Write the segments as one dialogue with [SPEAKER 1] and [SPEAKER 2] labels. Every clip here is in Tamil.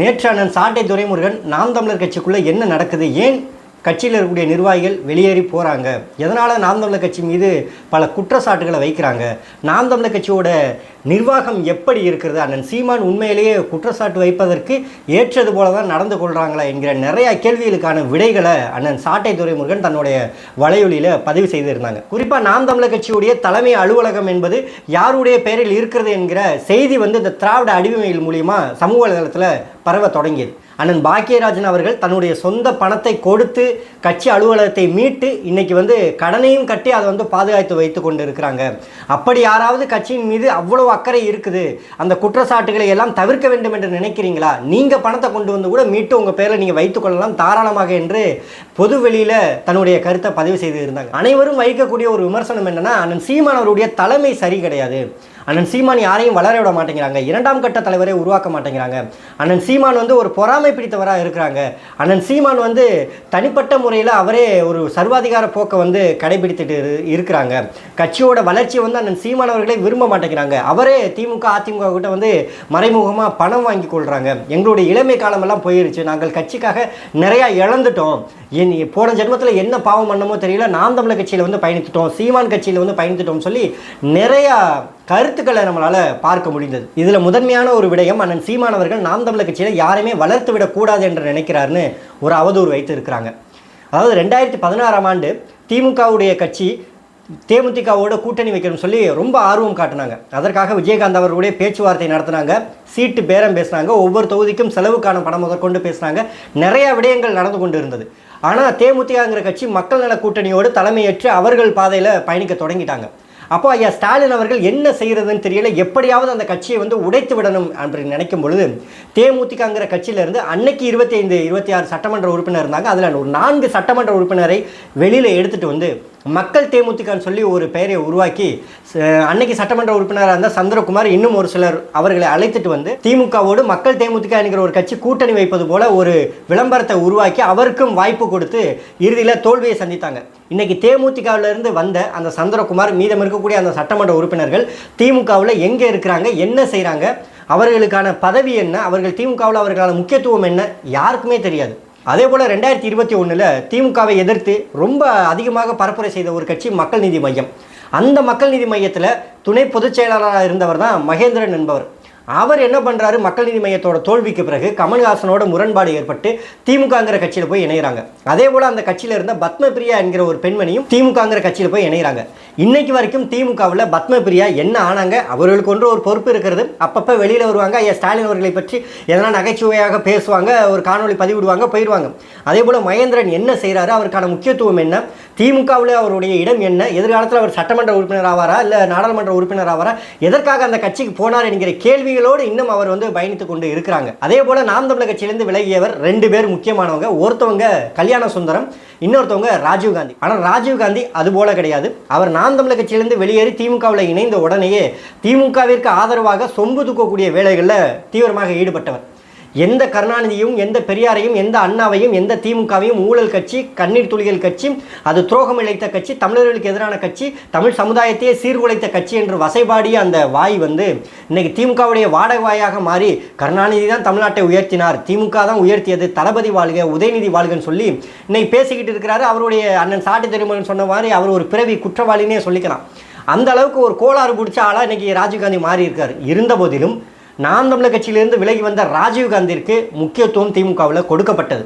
[SPEAKER 1] நேற்று அண்ணன் சாட்டை துரைமுருகன் நாம் தமிழர் கட்சிக்குள்ளே என்ன நடக்குது ஏன் கட்சியில் இருக்கக்கூடிய நிர்வாகிகள் வெளியேறி போகிறாங்க எதனால் நாம் தமிழர் கட்சி மீது பல குற்றச்சாட்டுகளை வைக்கிறாங்க நாம் தமிழர் கட்சியோட நிர்வாகம் எப்படி இருக்கிறது அண்ணன் சீமான் உண்மையிலேயே குற்றச்சாட்டு வைப்பதற்கு ஏற்றது போல தான் நடந்து கொள்கிறாங்களா என்கிற நிறைய கேள்விகளுக்கான விடைகளை அண்ணன் சாட்டை துறைமுருகன் தன்னுடைய வலையொலியில் பதிவு செய்திருந்தாங்க குறிப்பாக நாம் தமிழர் கட்சியுடைய தலைமை அலுவலகம் என்பது யாருடைய பெயரில் இருக்கிறது என்கிற செய்தி வந்து இந்த திராவிட அடிமையில் மூலியமாக சமூக வலைதளத்தில் பரவ தொடங்கியது அண்ணன் பாக்கியராஜன் அவர்கள் தன்னுடைய சொந்த பணத்தை கொடுத்து கட்சி அலுவலகத்தை மீட்டு இன்னைக்கு வந்து கடனையும் கட்டி அதை வந்து பாதுகாத்து வைத்து கொண்டு இருக்கிறாங்க அப்படி யாராவது கட்சியின் மீது அவ்வளோ அக்கறை இருக்குது அந்த குற்றச்சாட்டுகளை எல்லாம் தவிர்க்க வேண்டும் என்று நினைக்கிறீங்களா நீங்கள் பணத்தை கொண்டு வந்து கூட மீட்டு உங்கள் பேரில் நீங்கள் வைத்துக்கொள்ளலாம் தாராளமாக என்று பொது வெளியில் தன்னுடைய கருத்தை பதிவு செய்து இருந்தாங்க அனைவரும் வைக்கக்கூடிய ஒரு விமர்சனம் என்னென்னா அண்ணன் சீமானவருடைய தலைமை சரி கிடையாது அண்ணன் சீமான் யாரையும் வளர விட மாட்டேங்கிறாங்க இரண்டாம் கட்ட தலைவரை உருவாக்க மாட்டேங்கிறாங்க அண்ணன் சீமான் வந்து ஒரு பொறாமை பிடித்தவராக இருக்கிறாங்க அண்ணன் சீமான் வந்து தனிப்பட்ட முறையில் அவரே ஒரு சர்வாதிகார போக்கை வந்து கடைபிடித்துட்டு இருக்கிறாங்க கட்சியோட வளர்ச்சி வந்து அண்ணன் சீமான் அவர்களை விரும்ப மாட்டேங்கிறாங்க அவரே திமுக அதிமுக கிட்ட வந்து மறைமுகமாக பணம் வாங்கி கொள்கிறாங்க எங்களுடைய இளமை காலமெல்லாம் போயிருச்சு நாங்கள் கட்சிக்காக நிறையா இழந்துட்டோம் என் போன ஜென்மத்தில் என்ன பாவம் பண்ணமோ தெரியல நாம் தமிழர் கட்சியில் வந்து பயணித்துட்டோம் சீமான் கட்சியில் வந்து பயணித்துட்டோம்னு சொல்லி நிறையா கருத்துக்களை நம்மளால் பார்க்க முடிந்தது இதில் முதன்மையான ஒரு விடயம் அண்ணன் சீமானவர்கள் நாம் தமிழர் கட்சியில் யாரையுமே வளர்த்து விடக்கூடாது என்று நினைக்கிறாருன்னு ஒரு அவதூறு வைத்து இருக்கிறாங்க அதாவது ரெண்டாயிரத்தி பதினாறாம் ஆண்டு திமுகவுடைய கட்சி தேமுதிகவோட கூட்டணி வைக்கணும்னு சொல்லி ரொம்ப ஆர்வம் காட்டினாங்க அதற்காக விஜயகாந்த் அவர்களுடைய பேச்சுவார்த்தை நடத்தினாங்க சீட்டு பேரம் பேசுனாங்க ஒவ்வொரு தொகுதிக்கும் செலவுக்கான பணம் முதற்கொண்டு பேசுனாங்க நிறையா விடயங்கள் நடந்து கொண்டு இருந்தது ஆனால் தேமுதிகங்கிற கட்சி மக்கள் நல கூட்டணியோடு தலைமையேற்று அவர்கள் பாதையில் பயணிக்க தொடங்கிட்டாங்க அப்போ ஐயா ஸ்டாலின் அவர்கள் என்ன செய்கிறதுன்னு தெரியல எப்படியாவது அந்த கட்சியை வந்து உடைத்து விடணும் அப்படின்னு நினைக்கும் பொழுது தேமுதிகங்கிற கட்சியிலிருந்து அன்னைக்கு இருபத்தி ஐந்து இருபத்தி ஆறு சட்டமன்ற உறுப்பினர் இருந்தாங்க அதில் ஒரு நான்கு சட்டமன்ற உறுப்பினரை வெளியில் எடுத்துகிட்டு வந்து மக்கள் தேமுதிகான்னு சொல்லி ஒரு பெயரை உருவாக்கி அன்னைக்கு சட்டமன்ற உறுப்பினராக இருந்தால் சந்திரகுமார் இன்னும் ஒரு சிலர் அவர்களை அழைத்துட்டு வந்து திமுகவோடு மக்கள் தேமுதிக என்கிற ஒரு கட்சி கூட்டணி வைப்பது போல ஒரு விளம்பரத்தை உருவாக்கி அவருக்கும் வாய்ப்பு கொடுத்து இறுதியில் தோல்வியை சந்தித்தாங்க இன்னைக்கு தேமுதிகவிலிருந்து வந்த அந்த சந்திரகுமார் மீதம் இருக்கக்கூடிய அந்த சட்டமன்ற உறுப்பினர்கள் திமுகவில் எங்கே இருக்கிறாங்க என்ன செய்கிறாங்க அவர்களுக்கான பதவி என்ன அவர்கள் திமுகவில் அவர்களான முக்கியத்துவம் என்ன யாருக்குமே தெரியாது அதே போல் ரெண்டாயிரத்தி இருபத்தி ஒன்றில் திமுகவை எதிர்த்து ரொம்ப அதிகமாக பரப்புரை செய்த ஒரு கட்சி மக்கள் நீதி மையம் அந்த மக்கள் நீதி மையத்தில் துணை பொதுச் செயலாளராக இருந்தவர் தான் மகேந்திரன் என்பவர் அவர் என்ன பண்ணுறாரு மக்கள் நீதி மையத்தோட தோல்விக்கு பிறகு கமல்ஹாசனோட முரண்பாடு ஏற்பட்டு திமுகங்கிற கட்சியில் போய் இணைகிறாங்க அதே போல் அந்த கட்சியில் இருந்த பத்மபிரியா என்கிற ஒரு பெண்மணியும் திமுகங்கிற கட்சியில் போய் இணைகிறாங்க இன்னைக்கு வரைக்கும் திமுகவில் பத்மபிரியா என்ன ஆனாங்க அவர்களுக்கு ஒன்று ஒரு பொறுப்பு இருக்கிறது அப்பப்போ வெளியில் வருவாங்க ஐயா ஸ்டாலின் அவர்களை பற்றி எதனால் நகைச்சுவையாக பேசுவாங்க ஒரு காணொலி பதிவிடுவாங்க போயிடுவாங்க அதே போல் மகேந்திரன் என்ன செய்கிறாரு அவருக்கான முக்கியத்துவம் என்ன திமுகவில் அவருடைய இடம் என்ன எதிர்காலத்தில் அவர் சட்டமன்ற உறுப்பினர் ஆவாரா இல்லை நாடாளுமன்ற உறுப்பினர் ஆவாரா எதற்காக அந்த கட்சிக்கு போனார் என்கிற கேள்விகளோடு இன்னும் அவர் வந்து பயணித்துக் கொண்டு இருக்கிறாங்க அதே போல் நாம் தமிழக கட்சியிலேருந்து விலகியவர் ரெண்டு பேர் முக்கியமானவங்க ஒருத்தவங்க கல்யாண சுந்தரம் இன்னொருத்தவங்க ராஜீவ்காந்தி ஆனால் ராஜீவ்காந்தி அது போல கிடையாது அவர் நான் தமிழக கட்சியிலேருந்து வெளியேறி திமுகவில் இணைந்த உடனேயே திமுகவிற்கு ஆதரவாக சொம்பு தூக்கக்கூடிய வேலைகளில் தீவிரமாக ஈடுபட்டவர் எந்த கருணாநிதியும் எந்த பெரியாரையும் எந்த அண்ணாவையும் எந்த திமுகவையும் ஊழல் கட்சி கண்ணீர் துளிகள் கட்சி அது துரோகம் இழைத்த கட்சி தமிழர்களுக்கு எதிரான கட்சி தமிழ் சமுதாயத்தையே சீர்குலைத்த கட்சி என்று வசைபாடிய அந்த வாய் வந்து இன்னைக்கு திமுகவுடைய வாடகை வாயாக மாறி கருணாநிதி தான் தமிழ்நாட்டை உயர்த்தினார் திமுக தான் உயர்த்தியது தளபதி வாழ்க உதயநிதி வாழ்கன்னு சொல்லி இன்னைக்கு பேசிக்கிட்டு இருக்கிறாரு அவருடைய அண்ணன் சாட்டி தெரியுமன் சொன்ன மாதிரி அவர் ஒரு பிறவி குற்றவாளினே சொல்லிக்கலாம் அந்த அளவுக்கு ஒரு கோளாறு பிடிச்ச ஆளாக இன்றைக்கி ராஜீவ்காந்தி மாறி இருக்கார் இருந்த போதிலும் நாம் தமிழர் கட்சியிலிருந்து விலகி வந்த ராஜீவ்காந்திற்கு முக்கியத்துவம் திமுகவில் கொடுக்கப்பட்டது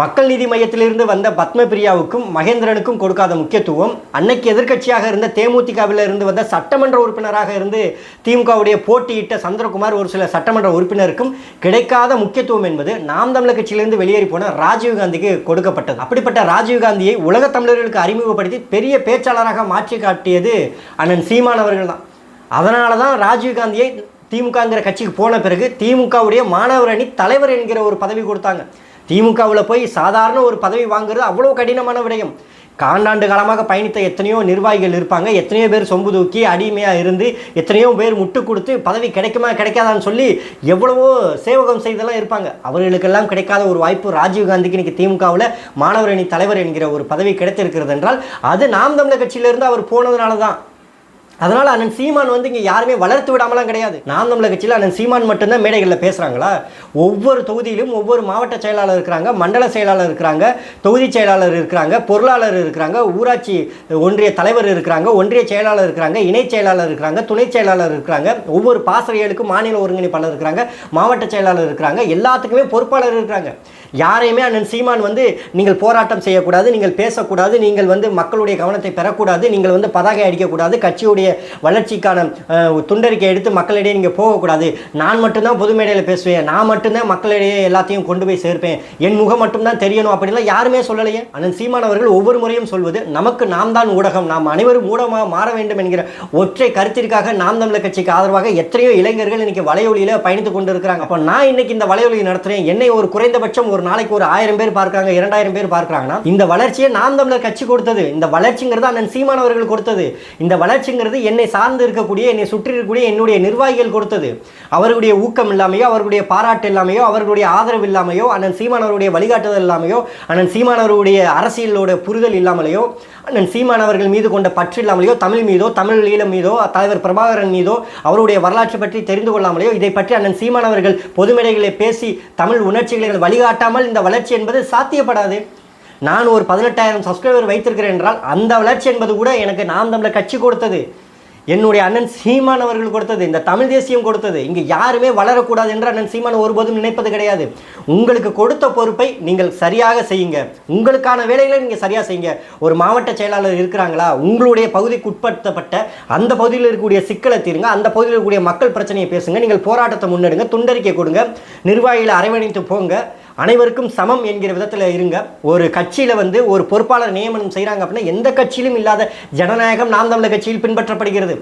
[SPEAKER 1] மக்கள் நீதி மையத்திலிருந்து வந்த பத்மபிரியாவுக்கும் மகேந்திரனுக்கும் கொடுக்காத முக்கியத்துவம் அன்னைக்கு எதிர்க்கட்சியாக இருந்த தேமுதிகவில் இருந்து வந்த சட்டமன்ற உறுப்பினராக இருந்து திமுகவுடைய போட்டியிட்ட சந்திரகுமார் ஒரு சில சட்டமன்ற உறுப்பினருக்கும் கிடைக்காத முக்கியத்துவம் என்பது நாம் தமிழர் கட்சியிலிருந்து வெளியேறி போன ராஜீவ்காந்திக்கு கொடுக்கப்பட்டது அப்படிப்பட்ட ராஜீவ்காந்தியை உலக தமிழர்களுக்கு அறிமுகப்படுத்தி பெரிய பேச்சாளராக மாற்றி காட்டியது அண்ணன் சீமானவர்கள் அவர்கள் தான் அதனால தான் ராஜீவ்காந்தியை திமுகங்கிற கட்சிக்கு போன பிறகு திமுகவுடைய மாணவர் அணி தலைவர் என்கிற ஒரு பதவி கொடுத்தாங்க திமுகவில் போய் சாதாரண ஒரு பதவி வாங்குறது அவ்வளோ கடினமான விடயம் காண்டாண்டு காலமாக பயணித்த எத்தனையோ நிர்வாகிகள் இருப்பாங்க எத்தனையோ பேர் சொம்பு தூக்கி அடிமையாக இருந்து எத்தனையோ பேர் முட்டு கொடுத்து பதவி கிடைக்குமா கிடைக்காதான்னு சொல்லி எவ்வளவோ சேவகம் செய்தெல்லாம் இருப்பாங்க அவர்களுக்கெல்லாம் கிடைக்காத ஒரு வாய்ப்பு ராஜீவ்காந்திக்கு இன்றைக்கி திமுகவில் மாணவர் அணி தலைவர் என்கிற ஒரு பதவி கிடைத்திருக்கிறது என்றால் அது நாம் தமிழர் கட்சியிலிருந்து அவர் போனதுனால தான் அதனால் அண்ணன் சீமான் வந்து இங்கே யாருமே வளர்த்து விடாமலாம் கிடையாது நாம் தமிழக கட்சியில் அண்ணன் சீமான் மட்டும்தான் மேடைகளில் பேசுகிறாங்களா ஒவ்வொரு தொகுதியிலும் ஒவ்வொரு மாவட்ட செயலாளர் இருக்கிறாங்க மண்டல செயலாளர் இருக்கிறாங்க தொகுதி செயலாளர் இருக்கிறாங்க பொருளாளர் இருக்கிறாங்க ஊராட்சி ஒன்றிய தலைவர் இருக்கிறாங்க ஒன்றிய செயலாளர் இருக்கிறாங்க இணை செயலாளர் இருக்கிறாங்க துணை செயலாளர் இருக்கிறாங்க ஒவ்வொரு பாசறைகளுக்கும் மாநில ஒருங்கிணைப்பாளர் இருக்கிறாங்க மாவட்ட செயலாளர் இருக்கிறாங்க எல்லாத்துக்குமே பொறுப்பாளர் இருக்கிறாங்க யாரையுமே அண்ணன் சீமான் வந்து நீங்கள் போராட்டம் செய்யக்கூடாது நீங்கள் பேசக்கூடாது நீங்கள் வந்து மக்களுடைய கவனத்தை பெறக்கூடாது நீங்கள் வந்து பதாகை அடிக்கக்கூடாது கட்சியுடைய மக்களுடைய வளர்ச்சிக்கான துண்டறிக்கை எடுத்து மக்களிடையே நீங்கள் போகக்கூடாது நான் மட்டும்தான் பொது மேடையில் பேசுவேன் நான் மட்டும்தான் மக்களிடையே எல்லாத்தையும் கொண்டு போய் சேர்ப்பேன் என் முகம் மட்டும்தான் தெரியணும் அப்படின்லாம் யாருமே சொல்லலையே அண்ணன் சீமானவர்கள் ஒவ்வொரு முறையும் சொல்வது நமக்கு நாம் தான் ஊடகம் நாம் அனைவரும் ஊடகமாக மாற வேண்டும் என்கிற ஒற்றை கருத்திற்காக நாம் தமிழர் கட்சிக்கு ஆதரவாக எத்தனையோ இளைஞர்கள் இன்னைக்கு வலையொலியில் பயணித்துக் கொண்டு இருக்கிறாங்க அப்போ நான் இன்னைக்கு இந்த வலையொலி நடத்துறேன் என்னை ஒரு குறைந்தபட்சம் ஒரு நாளைக்கு ஒரு ஆயிரம் பேர் பார்க்குறாங்க இரண்டாயிரம் பேர் பார்க்குறாங்கன்னா இந்த வளர்ச்சியை நாம் தமிழர் கட்சி கொடுத்தது இந்த வளர்ச்சிங்கிறது அண்ணன் சீமானவர்கள் கொடுத்தது இந்த வளர்ச்சிங்கிறது கொடுத்தது என்னை சார்ந்து இருக்கக்கூடிய என்னை சுற்றி இருக்கக்கூடிய என்னுடைய நிர்வாகிகள் கொடுத்தது அவர்களுடைய ஊக்கம் இல்லாமையோ அவர்களுடைய பாராட்டு இல்லாமையோ அவர்களுடைய ஆதரவு இல்லாமையோ அண்ணன் சீமானவருடைய வழிகாட்டுதல் இல்லாமையோ அண்ணன் சீமானவருடைய அரசியலோட புரிதல் இல்லாமலையோ அண்ணன் சீமானவர்கள் மீது கொண்ட பற்று இல்லாமலையோ தமிழ் மீதோ தமிழ் ஈழம் மீதோ தலைவர் பிரபாகரன் மீதோ அவருடைய வரலாற்று பற்றி தெரிந்து கொள்ளாமலையோ இதை பற்றி அண்ணன் சீமானவர்கள் பொதுமேடைகளை பேசி தமிழ் உணர்ச்சிகளை வழிகாட்டாமல் இந்த வளர்ச்சி என்பது சாத்தியப்படாது நான் ஒரு பதினெட்டாயிரம் சப்ஸ்கிரைபர் வைத்திருக்கிறேன் என்றால் அந்த வளர்ச்சி என்பது கூட எனக்கு நான் தமிழர் கட்சி கொடுத்தது என்னுடைய அண்ணன் சீமான் அவர்கள் கொடுத்தது இந்த தமிழ் தேசியம் கொடுத்தது இங்கே யாருமே வளரக்கூடாது என்று அண்ணன் சீமான் ஒருபோதும் நினைப்பது கிடையாது உங்களுக்கு கொடுத்த பொறுப்பை நீங்கள் சரியாக செய்யுங்க உங்களுக்கான வேலைகளை நீங்கள் சரியாக செய்யுங்க ஒரு மாவட்ட செயலாளர் இருக்கிறாங்களா உங்களுடைய பகுதிக்கு உட்படுத்தப்பட்ட அந்த பகுதியில் இருக்கக்கூடிய சிக்கலை தீருங்க அந்த பகுதியில் இருக்கக்கூடிய மக்கள் பிரச்சனையை பேசுங்க நீங்கள் போராட்டத்தை முன்னெடுங்க துண்டறிக்கை கொடுங்க நிர்வாகிகளை அரவணைத்து போங்க அனைவருக்கும் சமம் என்கிற விதத்தில் இருங்க ஒரு கட்சியில் வந்து ஒரு பொறுப்பாளர் நியமனம் செய்கிறாங்க அப்படின்னா எந்த கட்சியிலும் இல்லாத ஜனநாயகம் நாம் தமிழக கட்சியில் பின்பற்றப்படுகிறது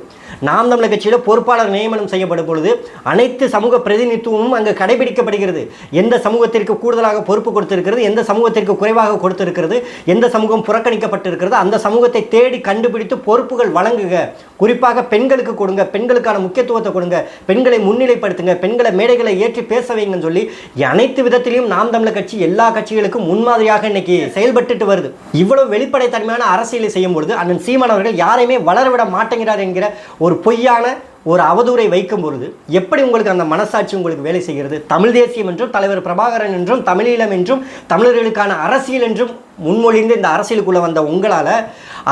[SPEAKER 1] நாம் தமிழக கட்சியில் பொறுப்பாளர் நியமனம் செய்யப்படும் பொழுது அனைத்து சமூக பிரதிநிதித்துவமும் அங்கு கடைபிடிக்கப்படுகிறது எந்த சமூகத்திற்கு கூடுதலாக பொறுப்பு கொடுத்திருக்கிறது எந்த சமூகத்திற்கு குறைவாக கொடுத்திருக்கிறது எந்த சமூகம் புறக்கணிக்கப்பட்டிருக்கிறது அந்த சமூகத்தை தேடி கண்டுபிடித்து பொறுப்புகள் வழங்குக குறிப்பாக பெண்களுக்கு கொடுங்க பெண்களுக்கான முக்கியத்துவத்தை கொடுங்க பெண்களை முன்னிலைப்படுத்துங்க பெண்களை மேடைகளை ஏற்றி பேச வைங்கன்னு சொல்லி அனைத்து விதத்திலையும் நாம் நாம் தமிழர் கட்சி எல்லா கட்சிகளுக்கும் முன்மாதிரியாக இன்னைக்கு செயல்பட்டு வருது இவ்வளவு வெளிப்படைத்தன்மையான அரசியலை பொழுது அண்ணன் சீமான் அவர்கள் யாரையுமே வளரவிட மாட்டேங்கிறார் என்கிற ஒரு பொய்யான ஒரு அவதூறை வைக்கும் பொழுது எப்படி உங்களுக்கு அந்த மனசாட்சி உங்களுக்கு வேலை செய்கிறது தமிழ் தேசியம் என்றும் தலைவர் பிரபாகரன் என்றும் தமிழீழம் என்றும் தமிழர்களுக்கான அரசியல் என்றும் முன்மொழிந்து இந்த அரசியலுக்குள்ளே வந்த உங்களால்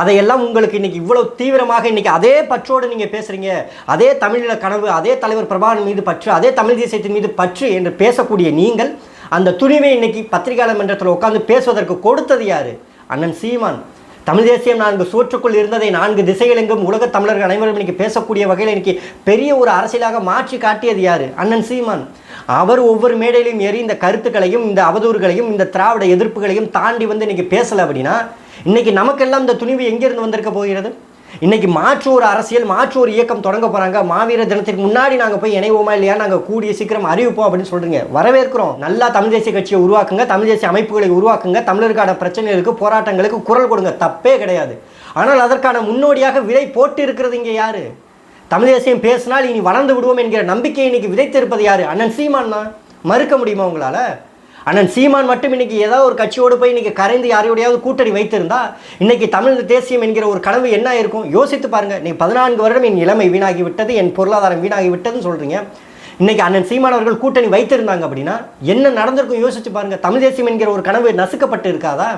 [SPEAKER 1] அதையெல்லாம் உங்களுக்கு இன்றைக்கி இவ்வளோ தீவிரமாக இன்றைக்கி அதே பற்றோடு நீங்கள் பேசுகிறீங்க அதே தமிழீழ கனவு அதே தலைவர் பிரபாகரன் மீது பற்று அதே தமிழ் தேசியத்தின் மீது பற்று என்று பேசக்கூடிய நீங்கள் அந்த துணிவை இன்னைக்கு பத்திரிகையாளர் மன்றத்தில் உட்காந்து பேசுவதற்கு கொடுத்தது யார் அண்ணன் சீமான் தமிழ் தேசியம் நான்கு சூற்றுக்குள் இருந்ததை நான்கு திசைகளெங்கும் உலக தமிழர்கள் அனைவரும் இன்றைக்கி பேசக்கூடிய வகையில் இன்னைக்கு பெரிய ஒரு அரசியலாக மாற்றி காட்டியது யார் அண்ணன் சீமான் அவர் ஒவ்வொரு மேடையிலும் ஏறி இந்த கருத்துக்களையும் இந்த அவதூறுகளையும் இந்த திராவிட எதிர்ப்புகளையும் தாண்டி வந்து இன்னைக்கு பேசலை அப்படின்னா இன்னைக்கு நமக்கெல்லாம் இந்த துணிவு எங்கேருந்து வந்திருக்க போகிறது இன்னைக்கு மாற்று ஒரு அரசியல் மாற்று ஒரு இயக்கம் தொடங்க போகிறாங்க மாவீர தினத்திற்கு முன்னாடி நாங்கள் போய் இணைவோமா இல்லையா நாங்கள் கூடிய சீக்கிரம் அறிவிப்போம் அப்படின்னு சொல்கிறீங்க வரவேற்கிறோம் நல்லா தமிழ் தேசிய கட்சியை உருவாக்குங்க தமிழ் தேசிய அமைப்புகளை உருவாக்குங்க தமிழருக்கான பிரச்சனைகளுக்கு போராட்டங்களுக்கு குரல் கொடுங்க தப்பே கிடையாது ஆனால் அதற்கான முன்னோடியாக விலை போட்டு இருக்கிறது இங்கே யார் தமிழ் தேசியம் பேசினால் இனி வளர்ந்து விடுவோம் என்கிற நம்பிக்கை இன்னைக்கு விதைத்திருப்பது யார் அண்ணன் சீமான் தான் மறுக்க முடியுமா உங்களால் அண்ணன் சீமான் மட்டும் இன்றைக்கி ஏதாவது ஒரு கட்சியோடு போய் இன்றைக்கி கரைந்து யாரையோடையாவது கூட்டணி வைத்திருந்தா இன்றைக்கி தமிழ் தேசியம் என்கிற ஒரு கனவு என்ன இருக்கும் யோசித்து பாருங்கள் நீ பதினான்கு வருடம் என் இளமை வீணாகி விட்டது என் பொருளாதாரம் வீணாகி விட்டதுன்னு சொல்கிறீங்க இன்றைக்கி அண்ணன் சீமான் அவர்கள் கூட்டணி வைத்திருந்தாங்க அப்படின்னா என்ன நடந்திருக்கும் யோசித்து பாருங்கள் தமிழ் தேசியம் என்கிற ஒரு கனவு நசுக்கப்பட்டு இருக்காதா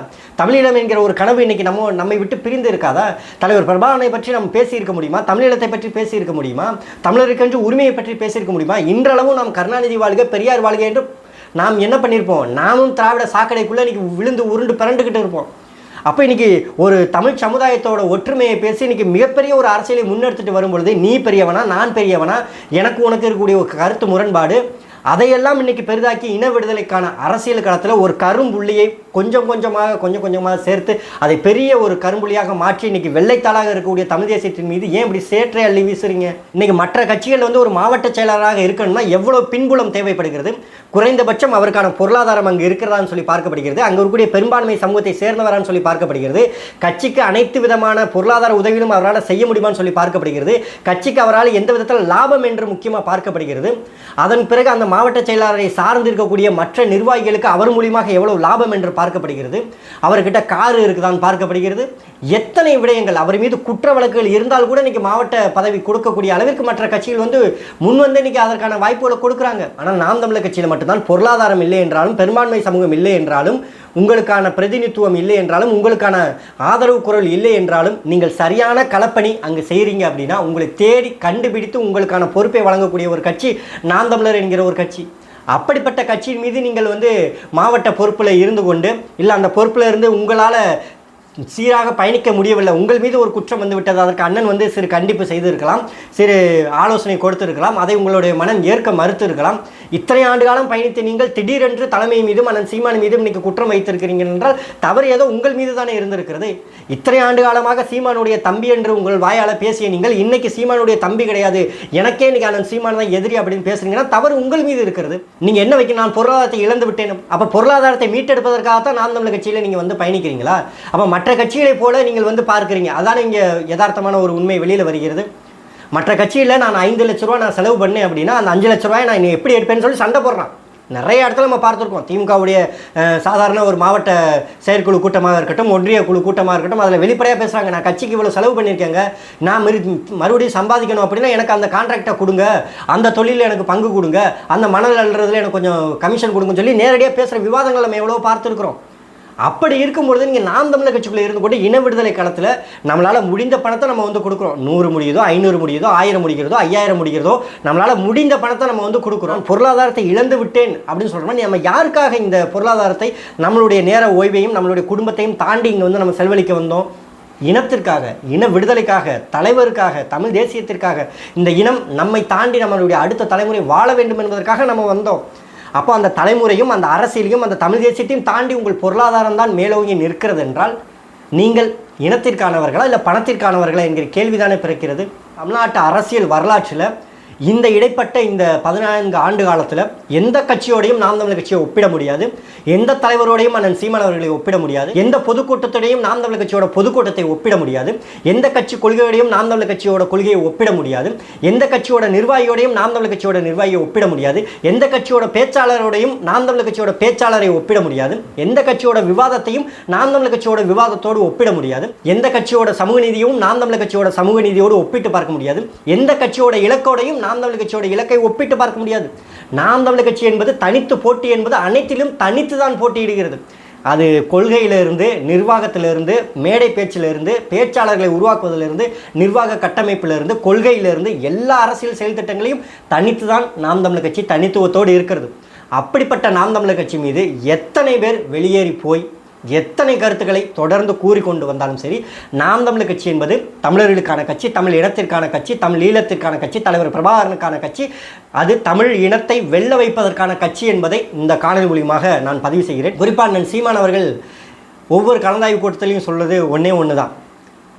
[SPEAKER 1] தமிழீழம் என்கிற ஒரு கனவு இன்றைக்கி நம்ம நம்மை விட்டு பிரிந்து இருக்காதா தலைவர் பிரபாவனை பற்றி நம்ம பேசியிருக்க முடியுமா தமிழீழத்தை பற்றி பேசியிருக்க முடியுமா தமிழருக்கென்று உரிமையை பற்றி பேசியிருக்க முடியுமா இன்றளவும் நாம் கருணாநிதி வாழ்க பெரியார் வாழ்க என்று நாம் என்ன பண்ணியிருப்போம் நாமும் திராவிட சாக்கடைக்குள்ளே இன்றைக்கி விழுந்து உருண்டு பிறண்டுக்கிட்டு இருப்போம் அப்போ இன்றைக்கி ஒரு தமிழ் சமுதாயத்தோட ஒற்றுமையை பேசி இன்றைக்கி மிகப்பெரிய ஒரு அரசியலை முன்னெடுத்துட்டு வரும்பொழுது நீ பெரியவனா நான் பெரியவனா எனக்கு உனக்கு இருக்கக்கூடிய ஒரு கருத்து முரண்பாடு அதையெல்லாம் இன்றைக்கி பெரிதாக்கி இன விடுதலைக்கான அரசியல் களத்தில் ஒரு கரும்புள்ளியை கொஞ்சம் கொஞ்சமாக கொஞ்சம் கொஞ்சமாக சேர்த்து அதை பெரிய ஒரு கரும்புலியாக மாற்றி இன்னைக்கு வெள்ளைத்தாளாக இருக்கக்கூடிய தமிழ் தேசியத்தின் மீது ஏன் இப்படி சேற்றை அள்ளி வீசுறீங்க இன்னைக்கு மற்ற கட்சிகள் வந்து ஒரு மாவட்ட செயலாளராக இருக்கணும்னா எவ்வளோ பின்புலம் தேவைப்படுகிறது குறைந்தபட்சம் அவருக்கான பொருளாதாரம் அங்கே இருக்கிறதான்னு சொல்லி பார்க்கப்படுகிறது அங்கே இருக்கக்கூடிய பெரும்பான்மை சமூகத்தை சேர்ந்தவரான்னு சொல்லி பார்க்கப்படுகிறது கட்சிக்கு அனைத்து விதமான பொருளாதார உதவியும் அவரால் செய்ய முடியுமான்னு சொல்லி பார்க்கப்படுகிறது கட்சிக்கு அவரால் எந்த விதத்தில் லாபம் என்று முக்கியமாக பார்க்கப்படுகிறது அதன் பிறகு அந்த மாவட்ட செயலாளரை சார்ந்திருக்கக்கூடிய மற்ற நிர்வாகிகளுக்கு அவர் மூலியமாக எவ்வளவு லாபம் என்று பார்க்கப்படுகிறது அவர்கிட்ட கார் இருக்குதான்னு பார்க்கப்படுகிறது எத்தனை விடயங்கள் அவர் மீது குற்ற வழக்குகள் இருந்தால் கூட இன்றைக்கி மாவட்ட பதவி கொடுக்கக்கூடிய அளவிற்கு மற்ற கட்சிகள் வந்து முன் வந்து இன்றைக்கி அதற்கான வாய்ப்புகளை கொடுக்குறாங்க ஆனால் நாம் தமிழர் கட்சியில் மட்டும்தான் பொருளாதாரம் இல்லை என்றாலும் பெரும்பான்மை சமூகம் இல்லை என்றாலும் உங்களுக்கான பிரதிநிதித்துவம் இல்லை என்றாலும் உங்களுக்கான ஆதரவு குரல் இல்லை என்றாலும் நீங்கள் சரியான களப்பணி அங்கே செய்கிறீங்க அப்படின்னா உங்களை தேடி கண்டுபிடித்து உங்களுக்கான பொறுப்பை வழங்கக்கூடிய ஒரு கட்சி நாந்தமிழர் என்கிற ஒரு கட்சி அப்படிப்பட்ட கட்சியின் மீது நீங்கள் வந்து மாவட்ட பொறுப்பில் இருந்து கொண்டு இல்லை அந்த பொறுப்பில் இருந்து உங்களால் சீராக பயணிக்க முடியவில்லை உங்கள் மீது ஒரு குற்றம் வந்து விட்டது அதற்கு அண்ணன் வந்து சிறு கண்டிப்பு செய்திருக்கலாம் சிறு ஆலோசனை கொடுத்திருக்கலாம் அதை உங்களுடைய மனம் ஏற்க மறுத்து இருக்கலாம் இத்தனை ஆண்டு காலம் பயணித்து நீங்கள் திடீரென்று தலைமை மீதும் அண்ணன் சீமான் மீதும் இன்னைக்கு குற்றம் வைத்திருக்கிறீங்க என்றால் தவறு ஏதோ உங்கள் மீது தானே இருந்திருக்கிறது இத்தனை ஆண்டு காலமாக சீமானுடைய தம்பி என்று உங்கள் வாயால் பேசிய நீங்கள் இன்னைக்கு சீமானுடைய தம்பி கிடையாது எனக்கே இன்னைக்கு அண்ணன் சீமான் தான் எதிரி அப்படின்னு பேசுறீங்கன்னா தவறு உங்கள் மீது இருக்கிறது நீங்கள் என்ன வைக்க நான் பொருளாதாரத்தை இழந்து விட்டேன் அப்போ பொருளாதாரத்தை மீட்டெடுப்பதற்காக தான் நாம் தமிழ் கட்சியில் நீங்கள் வந்து பயணிக்கிறீங்களா அப்போ மற்ற கட்சிகளை போல நீங்கள் வந்து பார்க்குறீங்க அதான் இங்கே யதார்த்தமான ஒரு உண்மை வெளியில் வருகிறது மற்ற கட்சியில் நான் ஐந்து லட்ச ரூபா நான் செலவு பண்ணேன் அப்படின்னா அந்த அஞ்சு லட்ச ரூபாய் நான் எப்படி எடுப்பேன்னு சொல்லி சண்டை போடுறான் நிறைய இடத்துல நம்ம பார்த்துருக்கோம் திமுகவுடைய சாதாரண ஒரு மாவட்ட செயற்குழு கூட்டமாக இருக்கட்டும் ஒன்றிய குழு கூட்டமாக இருக்கட்டும் அதில் வெளிப்படையாக பேசுகிறாங்க நான் கட்சிக்கு இவ்வளோ செலவு பண்ணியிருக்கேங்க நான் மறு மறுபடியும் சம்பாதிக்கணும் அப்படின்னா எனக்கு அந்த கான்ட்ராக்டை கொடுங்க அந்த தொழிலில் எனக்கு பங்கு கொடுங்க அந்த மணல் அல்றதுல எனக்கு கொஞ்சம் கமிஷன் கொடுங்கன்னு சொல்லி நேரடியாக பேசுகிற விவாதங்கள் நம்ம எவ்வளோ பார்த்துருக்குறோம் அப்படி இருக்கும்பொழுது நீங்கள் நாம் தமிழர் கட்சிக்குள்ளே இருந்து கொண்டு இன விடுதலை களத்தில் நம்மளால் முடிந்த பணத்தை நம்ம வந்து கொடுக்குறோம் நூறு முடியுதோ ஐநூறு முடியுதோ ஆயிரம் முடிகிறதோ ஐயாயிரம் முடிகிறதோ நம்மளால் முடிந்த பணத்தை நம்ம வந்து கொடுக்குறோம் பொருளாதாரத்தை இழந்து விட்டேன் அப்படின்னு சொல்கிறோம் நம்ம யாருக்காக இந்த பொருளாதாரத்தை நம்மளுடைய நேர ஓய்வையும் நம்மளுடைய குடும்பத்தையும் தாண்டி இங்கே வந்து நம்ம செலவழிக்க வந்தோம் இனத்திற்காக இன விடுதலைக்காக தலைவருக்காக தமிழ் தேசியத்திற்காக இந்த இனம் நம்மை தாண்டி நம்மளுடைய அடுத்த தலைமுறை வாழ வேண்டும் என்பதற்காக நம்ம வந்தோம் அப்போ அந்த தலைமுறையும் அந்த அரசியலையும் அந்த தமிழ் தேசியத்தையும் தாண்டி உங்கள் பொருளாதாரம் தான் மேலோங்கி நிற்கிறது என்றால் நீங்கள் இனத்திற்கானவர்களா இல்லை பணத்திற்கானவர்களா என்கிற கேள்விதானே பிறக்கிறது தமிழ்நாட்டு அரசியல் வரலாற்றில் இந்த இடைப்பட்ட இந்த பதினான்கு ஆண்டு காலத்தில் எந்த கட்சியோடையும் நாம் தமிழர் கட்சியை ஒப்பிட முடியாது எந்த தலைவரோடையும் அண்ணன் சீமான் அவர்களை ஒப்பிட முடியாது எந்த பொதுக்கூட்டத்தோடையும் நாம் தமிழர் கட்சியோட பொதுக்கூட்டத்தை ஒப்பிட முடியாது எந்த கட்சி கொள்கையோடையும் நாம் தமிழர் கட்சியோட கொள்கையை ஒப்பிட முடியாது எந்த கட்சியோட நிர்வாகியோடையும் நாம் தமிழர் கட்சியோட நிர்வாகியை ஒப்பிட முடியாது எந்த கட்சியோட பேச்சாளரோடையும் நாம் தமிழர் கட்சியோட பேச்சாளரை ஒப்பிட முடியாது எந்த கட்சியோட விவாதத்தையும் நாம் தமிழர் கட்சியோட விவாதத்தோடு ஒப்பிட முடியாது எந்த கட்சியோட சமூக நீதியும் நாம் தமிழர் கட்சியோட சமூக நீதியோடு ஒப்பிட்டு பார்க்க முடியாது எந்த கட்சியோட இலக்கோடையும் நாம் தமிழ் கட்சியோட இலக்கை ஒப்பிட்டு பார்க்க முடியாது நாம் தமிழ் கட்சி என்பது தனித்து போட்டி என்பது அனைத்திலும் தனித்து தான் போட்டியிடுகிறது அது கொள்கையிலிருந்து நிர்வாகத்திலிருந்து மேடை பேச்சிலிருந்து பேச்சாளர்களை உருவாக்குவதிலிருந்து நிர்வாக கட்டமைப்பிலிருந்து கொள்கையிலிருந்து எல்லா அரசியல் செயல் திட்டங்களையும் தனித்து தான் நாம் தமிழ் கட்சி தனித்துவத்தோடு இருக்கிறது அப்படிப்பட்ட நாம் தமிழர் கட்சி மீது எத்தனை பேர் வெளியேறி போய் எத்தனை கருத்துக்களை தொடர்ந்து கூறிக்கொண்டு வந்தாலும் சரி நாம் தமிழ் கட்சி என்பது தமிழர்களுக்கான கட்சி தமிழ் இனத்திற்கான கட்சி தமிழ் ஈழத்திற்கான கட்சி தலைவர் பிரபாகரனுக்கான கட்சி அது தமிழ் இனத்தை வெல்ல வைப்பதற்கான கட்சி என்பதை இந்த காணொலி மூலியமாக நான் பதிவு செய்கிறேன் குறிப்பாக நான் சீமான் அவர்கள் ஒவ்வொரு கலந்தாய்வு கூட்டத்திலையும் சொல்வது ஒன்றே ஒன்று தான்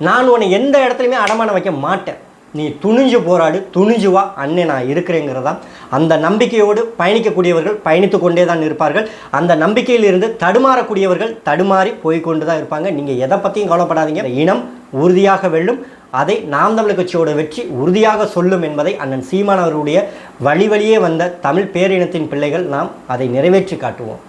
[SPEAKER 1] நான் உன்னை எந்த இடத்துலையுமே அடமான வைக்க மாட்டேன் நீ துணிஞ்சு போராடு துணிஞ்சு வா அண்ணே நான் இருக்கிறேங்கிறதா அந்த நம்பிக்கையோடு பயணிக்கக்கூடியவர்கள் பயணித்து கொண்டே தான் இருப்பார்கள் அந்த நம்பிக்கையிலிருந்து தடுமாறக்கூடியவர்கள் தடுமாறி கொண்டு தான் இருப்பாங்க நீங்கள் எதை பற்றியும் கவலைப்படாதீங்க இனம் உறுதியாக வெல்லும் அதை நாம் தமிழ் கட்சியோட வெற்றி உறுதியாக சொல்லும் என்பதை அண்ணன் சீமானவருடைய வழி வழியே வந்த தமிழ் பேரினத்தின் பிள்ளைகள் நாம் அதை நிறைவேற்றி காட்டுவோம்